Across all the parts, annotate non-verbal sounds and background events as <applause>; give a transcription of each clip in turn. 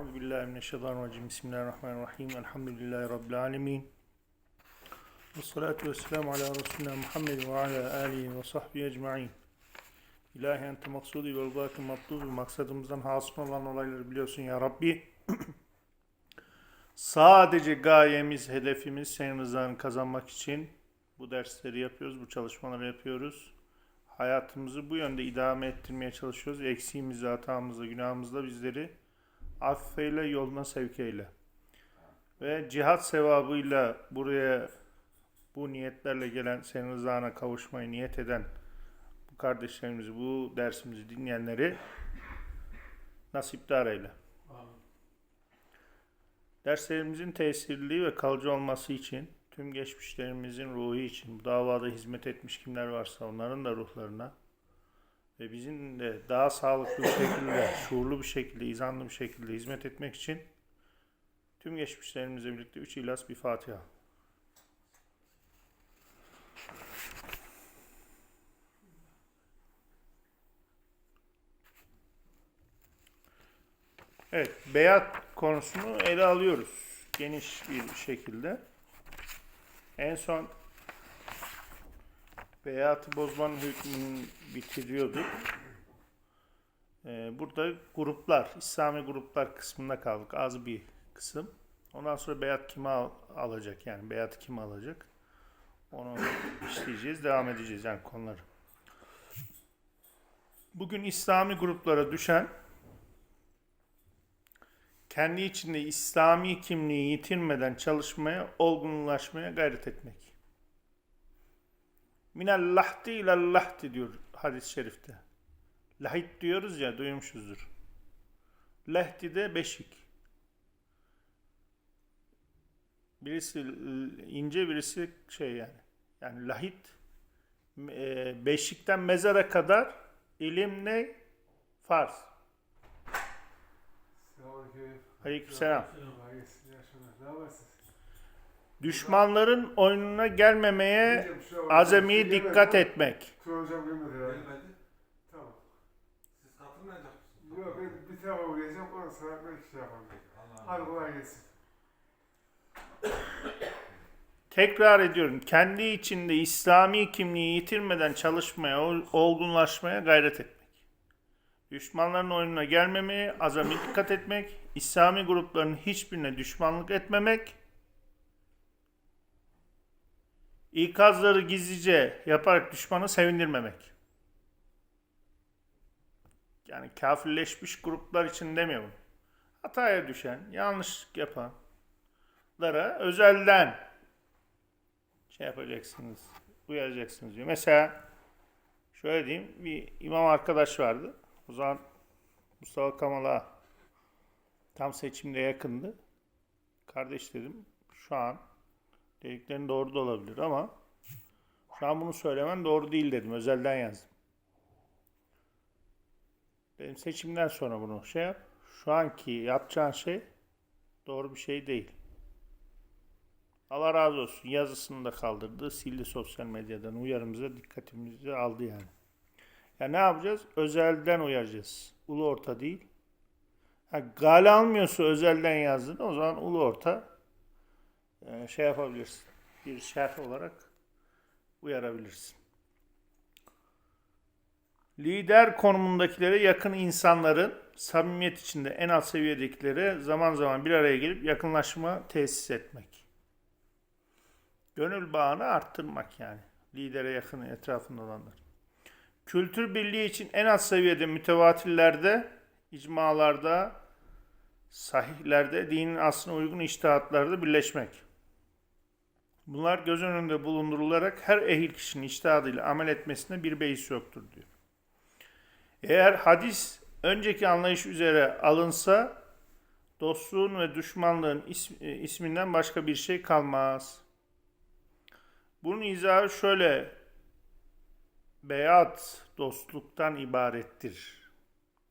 Euzu billahi mineşşeytanirracim. Bismillahirrahmanirrahim. Elhamdülillahi rabbil alamin. Ve salatu vesselamu ala Resulina Muhammed ve ala alihi ve sahbihi ecmaîn. İlahi ente maksudi ve bâkı matlubi. Maksadımızdan hasıl olan olayları biliyorsun ya Rabbi. <clears throat> Sadece gayemiz, hedefimiz senin rızanı kazanmak için bu dersleri yapıyoruz, bu çalışmaları yapıyoruz. Hayatımızı bu yönde idame ettirmeye çalışıyoruz. Eksiğimizle, hatamızla, günahımızla bizleri affeyle, yoluna sevk eyle. Ve cihat sevabıyla buraya bu niyetlerle gelen, senin rızana kavuşmayı niyet eden bu kardeşlerimizi, bu dersimizi dinleyenleri nasipdar eyle. Derslerimizin tesirli ve kalıcı olması için, tüm geçmişlerimizin ruhu için, bu davada hizmet etmiş kimler varsa onların da ruhlarına ve bizim de daha sağlıklı bir şekilde, şuurlu bir şekilde, izanlı bir şekilde hizmet etmek için tüm geçmişlerimizle birlikte üç ilas bir Fatiha. Evet, beyat konusunu ele alıyoruz geniş bir şekilde. En son beyatı bozmanın hükmünü bitiriyorduk. Ee, burada gruplar, İslami gruplar kısmında kaldık. Az bir kısım. Ondan sonra beyat kime al- alacak yani beyat kim alacak? Onu işleyeceğiz, devam edeceğiz yani konuları. Bugün İslami gruplara düşen kendi içinde İslami kimliği yitirmeden çalışmaya, olgunlaşmaya gayret etmek. Minel lahti ilel lahti diyor hadis-i şerifte. Lahit diyoruz ya duymuşuzdur. Lehti de beşik. Birisi ince birisi şey yani. Yani lahit e, beşikten mezara kadar ilim ne? Farz. İyi akşamlar. Ne habersiniz? Düşmanların oyununa gelmemeye an- azami Şey dikkat etmek. Turan hocam gelmedi herhalde. Gelmedi. Tamam. Siz katılmayacak mısınız? Yok ben bir tarafa uğrayacağım, ondan sonra belki şey yaparım. Allah'ım. Hadi kolay gelsin. Tekrar ediyorum. Kendi içinde İslami kimliği yitirmeden çalışmaya, ol- olgunlaşmaya gayret etmek. Düşmanların oyununa gelmemeye azami dikkat etmek. İslami grupların hiçbirine düşmanlık etmemek. İkazları gizlice yaparak düşmanı sevindirmemek. Yani kafirleşmiş gruplar için demiyorum. Hataya düşen, yanlışlık yapanlara özelden şey yapacaksınız, uyaracaksınız diyor. Mesela şöyle diyeyim, bir imam arkadaş vardı. O zaman Mustafa Kamal'a tam seçimde yakındı. Kardeş dedim, şu an dediklerin doğru da olabilir ama şu an bunu söylemen doğru değil dedim. Özelden yazdım. Dedim seçimden sonra bunu şey yap. Şu anki yapacağın şey doğru bir şey değil. Allah razı olsun. Yazısını da kaldırdı. Sildi sosyal medyadan. Uyarımıza dikkatimizi aldı yani. Ya ne yapacağız? Özelden uyaracağız. Ulu orta değil. Ha, gale almıyorsa özelden yazdın. O zaman ulu orta e, şey yapabilirsin. Bir şerh olarak uyarabilirsin. Lider konumundakilere yakın insanların samimiyet içinde en alt seviyedekilere zaman zaman bir araya gelip yakınlaşma tesis etmek. Gönül bağını arttırmak yani. Lidere yakın etrafında olanlar. Kültür birliği için en az seviyede mütevatirlerde, icmalarda, sahihlerde, dinin aslına uygun iştihatlarda birleşmek. Bunlar göz önünde bulundurularak her ehil kişinin iştihadıyla amel etmesine bir beis yoktur diyor. Eğer hadis önceki anlayış üzere alınsa dostluğun ve düşmanlığın e, isminden başka bir şey kalmaz. Bunun izahı şöyle beyat dostluktan ibarettir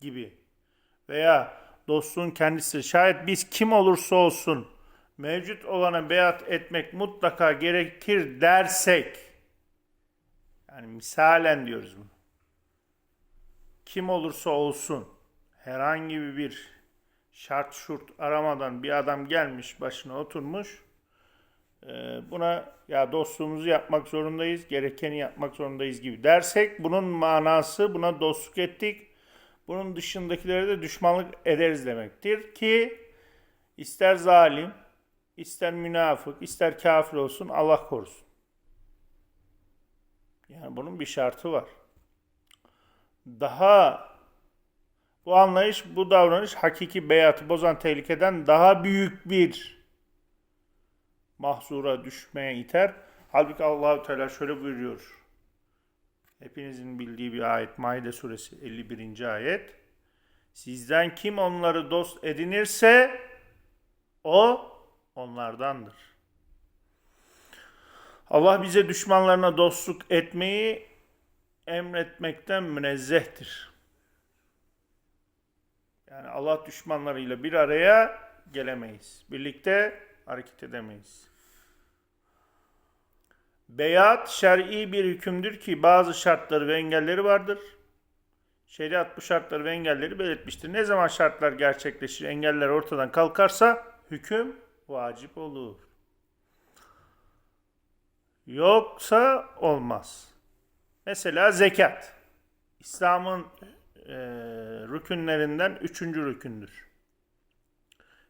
gibi veya dostluğun kendisi şayet biz kim olursa olsun mevcut olana beyat etmek mutlaka gerekir dersek yani misalen diyoruz bunu kim olursa olsun herhangi bir şart şurt aramadan bir adam gelmiş başına oturmuş. Ee, buna ya dostluğumuzu yapmak zorundayız, gerekeni yapmak zorundayız gibi dersek bunun manası buna dostluk ettik. Bunun dışındakilere de düşmanlık ederiz demektir ki ister zalim, ister münafık, ister kafir olsun Allah korusun. Yani bunun bir şartı var. Daha bu anlayış, bu davranış hakiki beyatı bozan tehlikeden daha büyük bir mahzura düşmeye iter. Halbuki Allahu Teala şöyle buyuruyor. Hepinizin bildiği bir ayet Maide suresi 51. ayet. Sizden kim onları dost edinirse o onlardandır. Allah bize düşmanlarına dostluk etmeyi emretmekten münezzehtir. Yani Allah düşmanlarıyla bir araya gelemeyiz. Birlikte hareket edemeyiz. Beyat şer'i bir hükümdür ki bazı şartları ve engelleri vardır. Şeriat bu şartları ve engelleri belirtmiştir. Ne zaman şartlar gerçekleşir, engeller ortadan kalkarsa hüküm vacip olur. Yoksa olmaz. Mesela zekat. İslam'ın e, rükünlerinden üçüncü rükündür.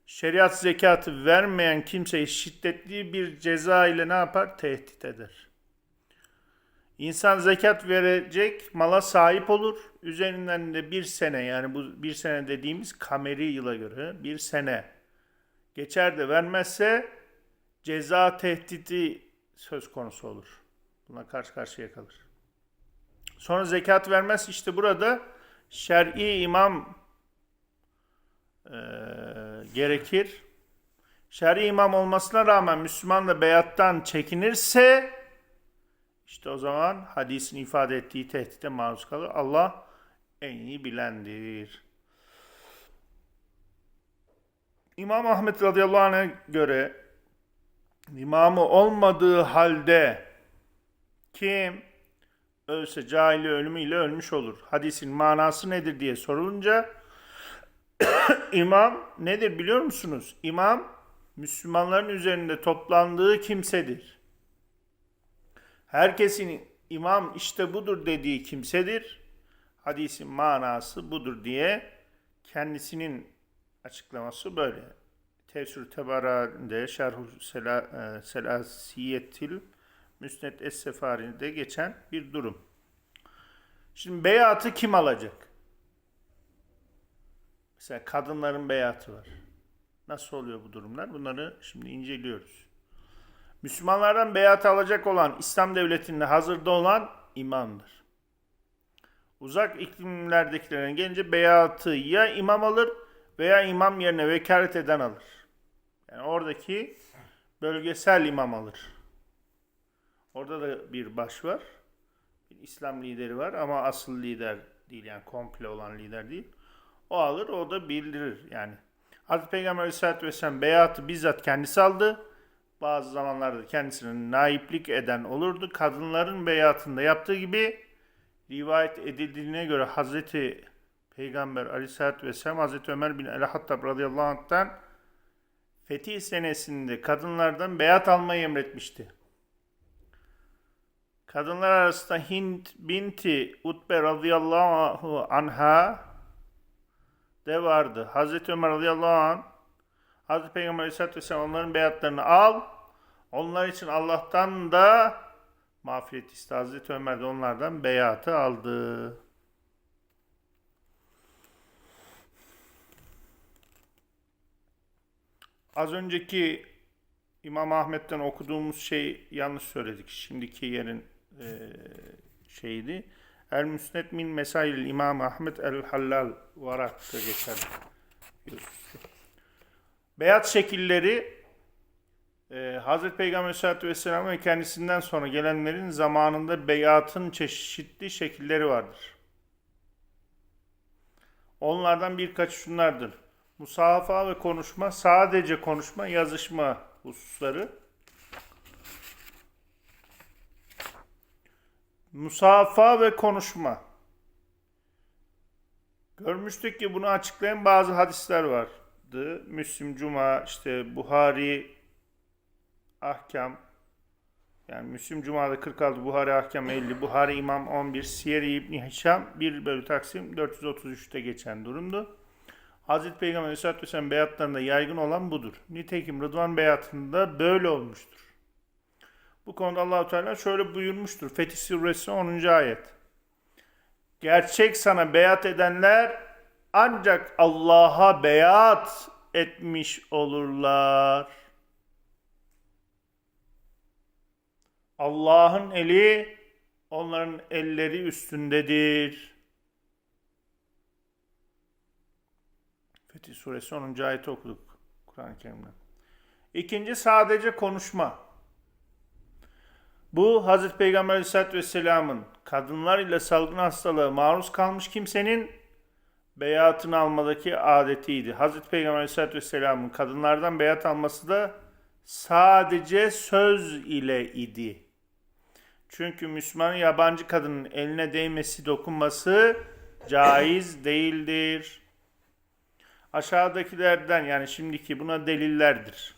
Şeriat zekatı vermeyen kimseyi şiddetli bir ceza ile ne yapar? Tehdit eder. İnsan zekat verecek mala sahip olur. Üzerinden de bir sene yani bu bir sene dediğimiz kameri yıla göre bir sene geçer de vermezse ceza tehdidi söz konusu olur. Buna karşı karşıya kalır. Sonra zekat vermez işte burada şer'i imam e, gerekir. Şer'i imam olmasına rağmen Müslüman da beyattan çekinirse işte o zaman hadisin ifade ettiği tehdide maruz kalır. Allah en iyi bilendir. İmam Ahmet radıyallahu anh'a göre imamı olmadığı halde kim ölse cahili ölümüyle ölmüş olur. Hadisin manası nedir diye sorulunca <coughs> imam nedir biliyor musunuz? İmam Müslümanların üzerinde toplandığı kimsedir. Herkesin imam işte budur dediği kimsedir. Hadisin manası budur diye kendisinin açıklaması böyle. Tefsir Tebara'nde Şerhu Sela, e, Selasiyetil Müsned Es-Sefari'de geçen bir durum. Şimdi beyatı kim alacak? Mesela kadınların beyatı var. Nasıl oluyor bu durumlar? Bunları şimdi inceliyoruz. Müslümanlardan beyat alacak olan İslam devletinde hazırda olan imamdır. Uzak iklimlerdekilerine gelince beyatı ya imam alır veya imam yerine vekalet eden alır. Yani oradaki bölgesel imam alır. Orada da bir baş var. Bir İslam lideri var ama asıl lider değil yani komple olan lider değil. O alır o da bildirir yani. Hazreti Peygamber Aleyhisselatü Vesselam beyatı bizzat kendisi aldı. Bazı zamanlarda kendisine naiplik eden olurdu. Kadınların beyatında yaptığı gibi rivayet edildiğine göre Hazreti Peygamber Aleyhisselatü Vesselam Hazreti Ömer bin El-Hattab radıyallahu anh'tan fetih senesinde kadınlardan beyat almayı emretmişti. Kadınlar arasında Hint binti Utbe radıyallahu anha de vardı. Hazreti Ömer radıyallahu anh Hazreti Peygamber aleyhisselatü vesselam onların beyatlarını al. Onlar için Allah'tan da mağfiret iste. Hazreti Ömer de onlardan beyatı aldı. Az önceki İmam Ahmet'ten okuduğumuz şey yanlış söyledik. Şimdiki yerin e, şeydi. El Müsned min Mesail İmam Ahmet el Hallal Varak'ta geçer. Beyat şekilleri e, Hazreti Peygamber Aleyhisselatü Vesselam ve kendisinden sonra gelenlerin zamanında beyatın çeşitli şekilleri vardır. Onlardan birkaç şunlardır. Musafaha ve konuşma, sadece konuşma, yazışma hususları. Musafa ve konuşma. Görmüştük ki bunu açıklayan bazı hadisler var. vardı. Müslim Cuma, işte Buhari Ahkam, yani Müslim Cuma'da 46, Buhari Ahkam 50, Buhari İmam 11, Siyer-i İbni Hişam 1 bölü Taksim 433'te geçen durumdu. Hazreti Peygamber Aleyhisselatü Vesselam beyatlarında yaygın olan budur. Nitekim Rıdvan beyatında böyle olmuştur. Bu konuda Allahu Teala şöyle buyurmuştur. Fetih Suresi 10. ayet. Gerçek sana beyat edenler ancak Allah'a beyat etmiş olurlar. Allah'ın eli onların elleri üstündedir. Fetih Suresi 10. ayeti okuduk Kur'an-ı Kerim'den. İkinci sadece konuşma. Bu Hazreti Peygamber Aleyhisselatü Vesselam'ın kadınlar ile salgın hastalığa maruz kalmış kimsenin beyatını almadaki adetiydi. Hazreti Peygamber Aleyhisselatü Vesselam'ın kadınlardan beyat alması da sadece söz ile idi. Çünkü Müslümanın yabancı kadının eline değmesi, dokunması caiz değildir. Aşağıdakilerden yani şimdiki buna delillerdir.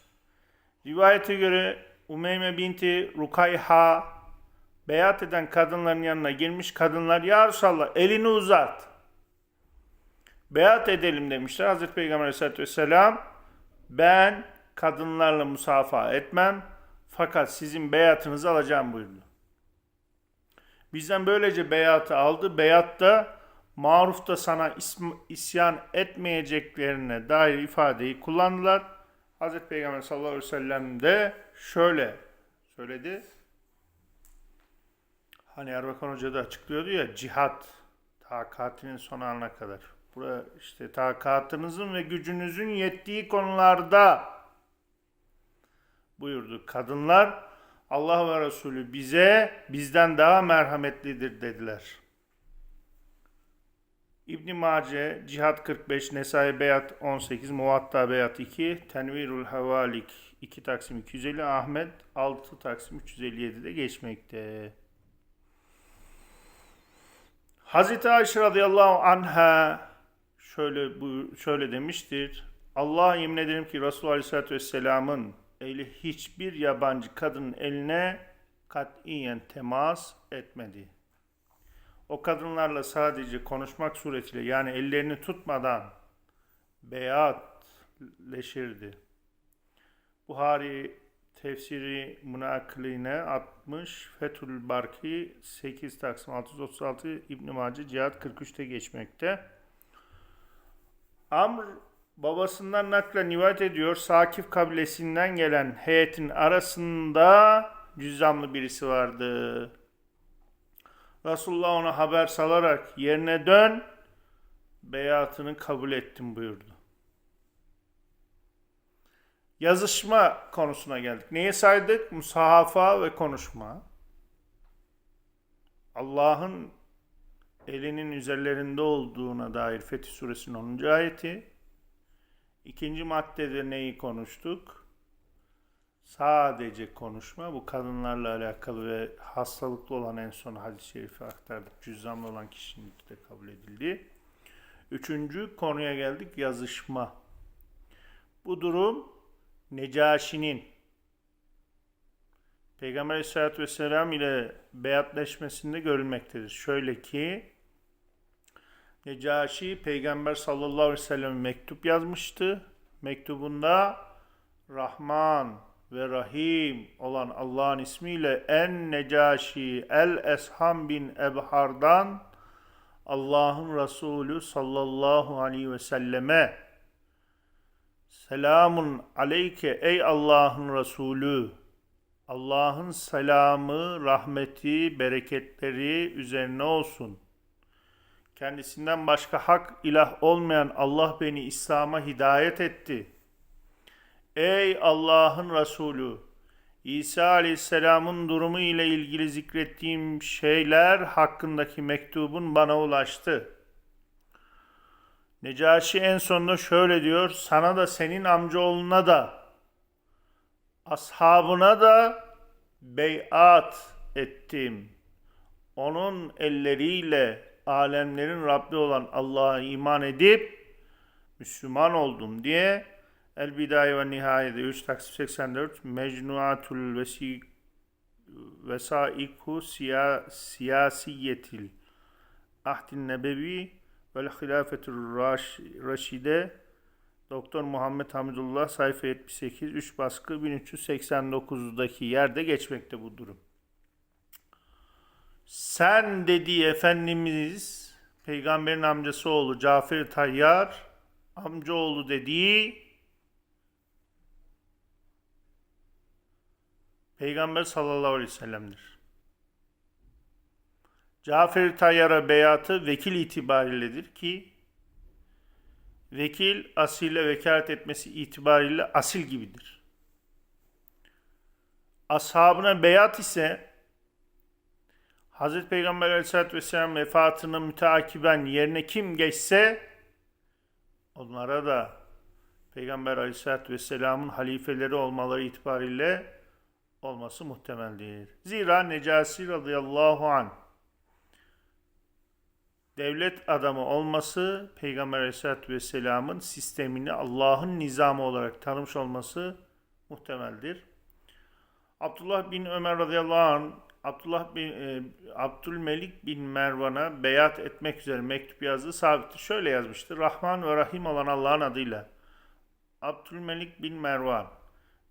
Rivayete göre Umeyme binti Rukayha beyat eden kadınların yanına girmiş kadınlar ya Resulallah elini uzat. Beyat edelim demişler. Hazreti Peygamber Aleyhisselatü Vesselam ben kadınlarla musafaha etmem fakat sizin beyatınızı alacağım buyurdu. Bizden böylece beyatı aldı. Beyatta marufta sana ism- isyan etmeyeceklerine dair ifadeyi kullandılar. Hazreti Peygamber sallallahu aleyhi ve sellem de şöyle söyledi. Hani Erbakan Hoca da açıklıyordu ya cihat takatinin son anına kadar. Burada işte takatınızın ve gücünüzün yettiği konularda buyurdu. Kadınlar Allah ve Resulü bize bizden daha merhametlidir dediler. İbn Mace Cihat 45, Nesai Beyat 18, Muvatta Beyat 2, Tenvirul Havalik 2 Taksim 250, Ahmet 6 Taksim 357'de geçmekte. Hazreti Ayşe radıyallahu anha şöyle bu şöyle demiştir. Allah'a yemin ederim ki Resulullah Aleyhisselatü Vesselam'ın eli hiçbir yabancı kadının eline katiyen temas etmedi. O kadınlarla sadece konuşmak suretiyle yani ellerini tutmadan beyatleşirdi. Buhari tefsiri münakline 60, Fethül Barki 8 Taksim 636, İbn Mace Cihat 43'te geçmekte. Amr babasından naklen rivayet ediyor. Sakif kabilesinden gelen heyetin arasında cüzzamlı birisi vardı. Resulullah ona haber salarak yerine dön, beyatını kabul ettim buyurdu. Yazışma konusuna geldik. Neye saydık? Musahafa ve konuşma. Allah'ın elinin üzerlerinde olduğuna dair Fetih Suresinin 10. ayeti. İkinci maddede neyi konuştuk? Sadece konuşma. Bu kadınlarla alakalı ve hastalıklı olan en son hadis-i şerifi aktardık. Cüzzamlı olan kişinin de kabul edildiği. Üçüncü konuya geldik. Yazışma. Bu durum Necaşi'nin Peygamber Aleyhisselatü Vesselam ile beyatleşmesinde görülmektedir. Şöyle ki Necaşi Peygamber sallallahu aleyhi ve sellem mektup yazmıştı. Mektubunda Rahman ve Rahim olan Allah'ın ismiyle en Necaşi el Esham bin Ebhar'dan Allah'ın Resulü sallallahu aleyhi ve selleme Selamun aleyke ey Allah'ın Resulü. Allah'ın selamı, rahmeti, bereketleri üzerine olsun. Kendisinden başka hak ilah olmayan Allah beni İslam'a hidayet etti. Ey Allah'ın Resulü! İsa Aleyhisselam'ın durumu ile ilgili zikrettiğim şeyler hakkındaki mektubun bana ulaştı. Necaşi en sonunda şöyle diyor, sana da senin amcaoğluna da, ashabına da beyat ettim. Onun elleriyle alemlerin Rabbi olan Allah'a iman edip, Müslüman oldum diye El Bidaye ve Nihaye'de 3 Taksim 84 Mecnuatul Vesi Vesaiku siya, Siyasiyetil Ahdin Nebevi vel Hilafetul Raş, Raşide Doktor Muhammed Hamidullah sayfa 78 3 baskı 1389'daki yerde geçmekte bu durum. Sen dediği Efendimiz peygamberin amcası oğlu Cafer Tayyar amcaoğlu dediği Peygamber sallallahu aleyhi ve sellem'dir. Cafer Tayyar'a beyatı vekil itibariyledir ki vekil asile vekalet etmesi itibariyle asil gibidir. Ashabına beyat ise Hazreti Peygamber aleyhissalatü vesselam vefatını müteakiben yerine kim geçse onlara da Peygamber aleyhissalatü vesselamın halifeleri olmaları itibariyle olması muhtemeldir. Zira Necasi radıyallahu anh devlet adamı olması Peygamber aleyhissalatü vesselamın sistemini Allah'ın nizamı olarak tanımış olması muhtemeldir. Abdullah bin Ömer radıyallahu anh Abdullah bin e, Abdülmelik bin Mervan'a beyat etmek üzere mektup yazdı. Sabittir. Şöyle yazmıştır. Rahman ve Rahim olan Allah'ın adıyla. Abdülmelik bin Mervan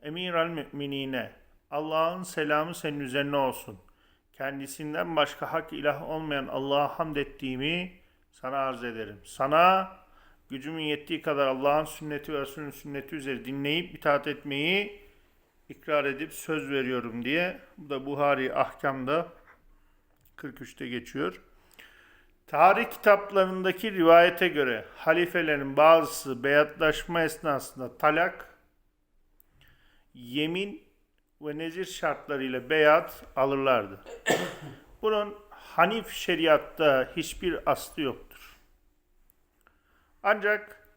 Emir al müminine Allah'ın selamı senin üzerine olsun. Kendisinden başka hak ilah olmayan Allah'a hamd ettiğimi sana arz ederim. Sana gücümün yettiği kadar Allah'ın sünneti ve Resulünün sünneti üzere dinleyip itaat etmeyi ikrar edip söz veriyorum diye. Bu da Buhari Ahkam'da 43'te geçiyor. Tarih kitaplarındaki rivayete göre halifelerin bazısı beyatlaşma esnasında talak, yemin ve nezir şartlarıyla beyat alırlardı. <coughs> Bunun Hanif şeriatta hiçbir aslı yoktur. Ancak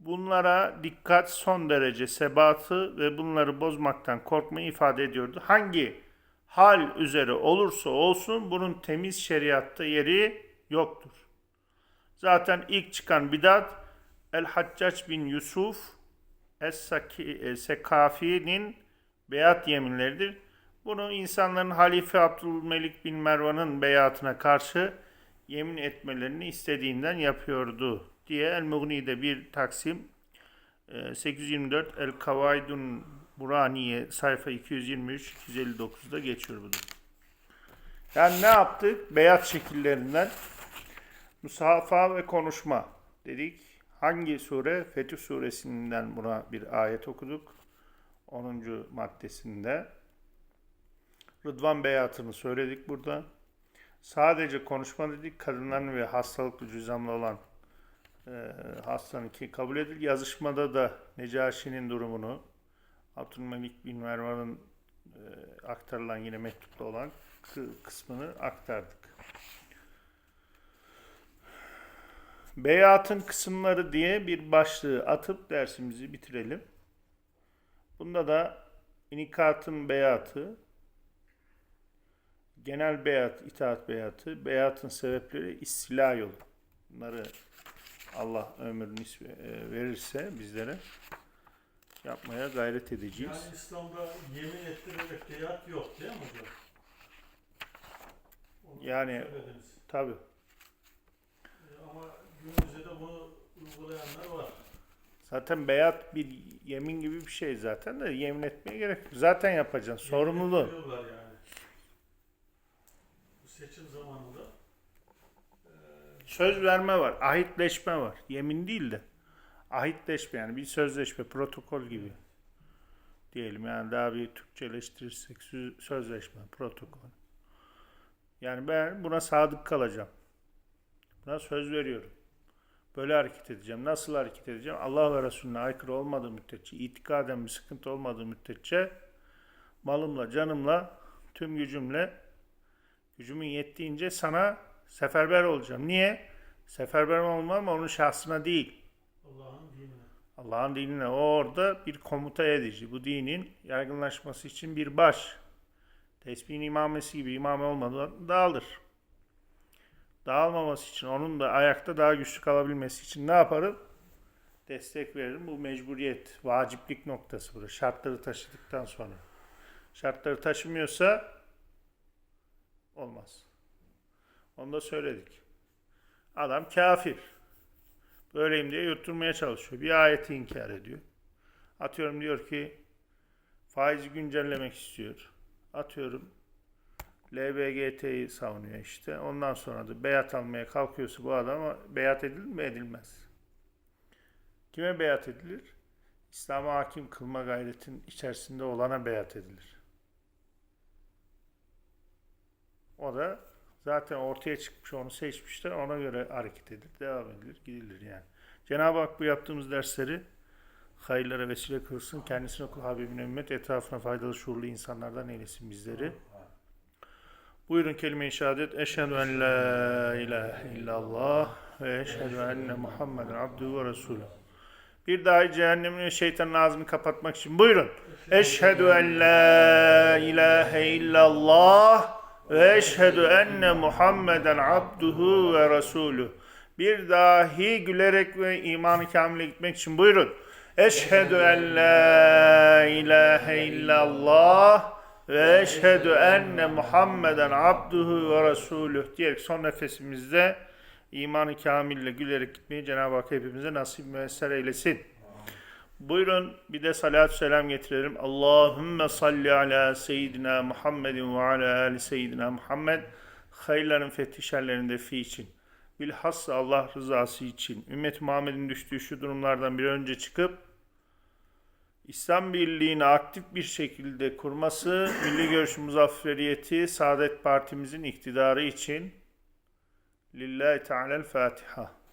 bunlara dikkat son derece sebatı ve bunları bozmaktan korkmayı ifade ediyordu. Hangi hal üzere olursa olsun bunun temiz şeriatta yeri yoktur. Zaten ilk çıkan bidat El-Haccac bin Yusuf Es-Sekafi'nin beyat yeminleridir. Bunu insanların Halife Abdülmelik bin Mervan'ın beyatına karşı yemin etmelerini istediğinden yapıyordu diye El-Mughni'de bir taksim e, 824 El-Kavaydun Buraniye sayfa 223-259'da geçiyor bu. Yani ne yaptık? Beyat şekillerinden musafa ve konuşma dedik. Hangi sure? Fetih suresinden buna bir ayet okuduk. 10. maddesinde. Rıdvan beyatını söyledik burada. Sadece konuşma dedik. Kadınların ve hastalıklı cüzamlı olan e, hastanın ki kabul edil. Yazışmada da Necaşi'nin durumunu Abdülmelik bin Mervan'ın e, aktarılan yine mektupta olan kı- kısmını aktardık. Beyatın kısımları diye bir başlığı atıp dersimizi bitirelim. Bunda da inikatın beyatı, genel beyat, itaat beyatı, beyatın sebepleri, istila yolu. Bunları Allah ömrünü e, verirse bizlere yapmaya gayret edeceğiz. Yani İslam'da yemin ettirerek beyat yok değil mi hocam? Onu Yani-. Tabi. E, Ama günümüzde de bunu uygulayanlar var. Zaten beyat bir yemin gibi bir şey zaten de yemin etmeye gerek yok. Zaten yapacaksın. Sorumluluğu. Yemin ettiriyorlar yani. Bu seçim zamanında e, Söz verme var, ahitleşme var. Yemin değil de. Ahitleşme yani bir sözleşme, protokol gibi. Diyelim yani daha bir Türkçeleştirirsek sözleşme, protokol. Yani ben buna sadık kalacağım. Buna söz veriyorum. Böyle hareket edeceğim. Nasıl hareket edeceğim? Allah ve Resulüne aykırı olmadığı müddetçe, itikaden bir sıkıntı olmadığı müddetçe malımla, canımla, tüm gücümle, gücümün yettiğince sana seferber olacağım. Niye? Seferber olmam onun şahsına değil. Allah'ın dinine. Allah'ın dinine. O orada bir komuta edici. Bu dinin yaygınlaşması için bir baş. Tesbihin imamesi gibi imame olmadan dağılır. Dağılmaması için, onun da ayakta daha güçlü kalabilmesi için ne yaparım? destek veririm. Bu mecburiyet, vaciplik noktası burada. Şartları taşıdıktan sonra. Şartları taşımıyorsa olmaz. Onu da söyledik. Adam kafir. Böyleyim diye yutturmaya çalışıyor. Bir ayeti inkar ediyor. Atıyorum diyor ki faizi güncellemek istiyor. Atıyorum LBGT'yi savunuyor işte. Ondan sonra da beyat almaya kalkıyorsa bu adam beyat edilir mi? Edilmez. Kime beyat edilir? İslam'a hakim kılma gayretin içerisinde olana beyat edilir. O da zaten ortaya çıkmış, onu seçmişler. Ona göre hareket edilir, devam edilir, gidilir yani. Cenab-ı Hak bu yaptığımız dersleri hayırlara vesile kılsın. Kendisine kul Habibine ümmet, etrafına faydalı şuurlu insanlardan eylesin bizleri. Buyurun kelime-i şehadet. Eşhedü en la ilahe illallah ve eşhedü enne Muhammeden abduhu ve resulü. Bir daha cehennemin ve şeytanın ağzını kapatmak için buyurun. Eşhedü en la ilahe illallah ve eşhedü enne Muhammeden abduhu ve resulü. Bir dahi gülerek ve imanı kamile gitmek için buyurun. Eşhedü en la ilahe illallah ve eşhedü enne Muhammeden abduhu ve resulüh diyerek son nefesimizde imanı kamille gülerek gitmeyi Cenab-ı Hak hepimize nasip müesser eylesin. Buyurun bir de salatü selam getirelim. Allahümme salli ala seyyidina Muhammedin ve ala ali seyyidina Muhammed. Hayırların fethi şerlerinde fi için. Bilhassa Allah rızası için. Ümmet Muhammed'in düştüğü şu durumlardan bir önce çıkıp İslam Birliği'ni aktif bir şekilde kurması, Milli Görüş Muzafferiyeti, Saadet Partimizin iktidarı için Lillahi Teala'l Fatiha.